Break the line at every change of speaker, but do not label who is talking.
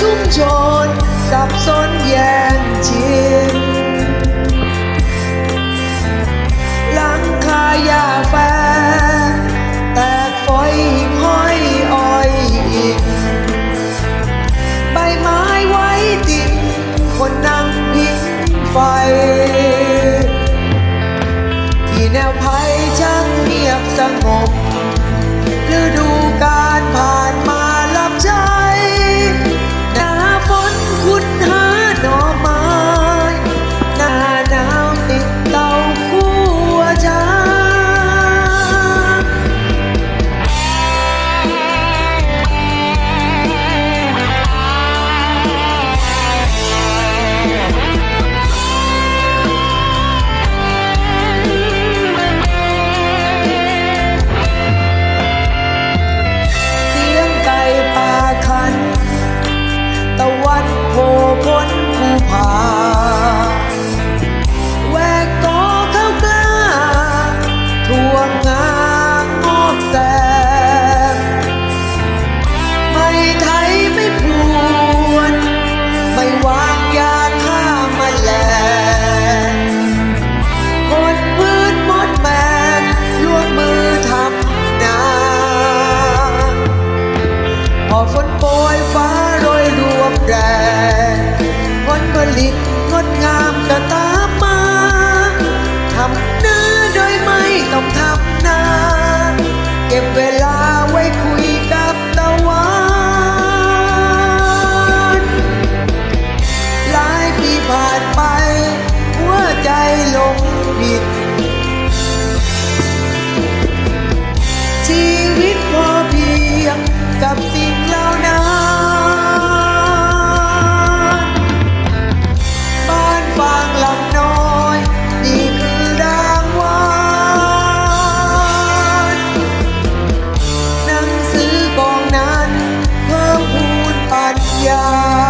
ชุ่มโชนสับสนแย่งชิงหลังคายาแฟแตกไฟห้อยอ้อยอิงใบไม้ไว้ติดคนนั่งพิงไฟ ที่แนวภัยจังเงียบสงบ ลิตงดงามตาตามมา ทำเนื้อโดยไม่ต้องทำ Bye.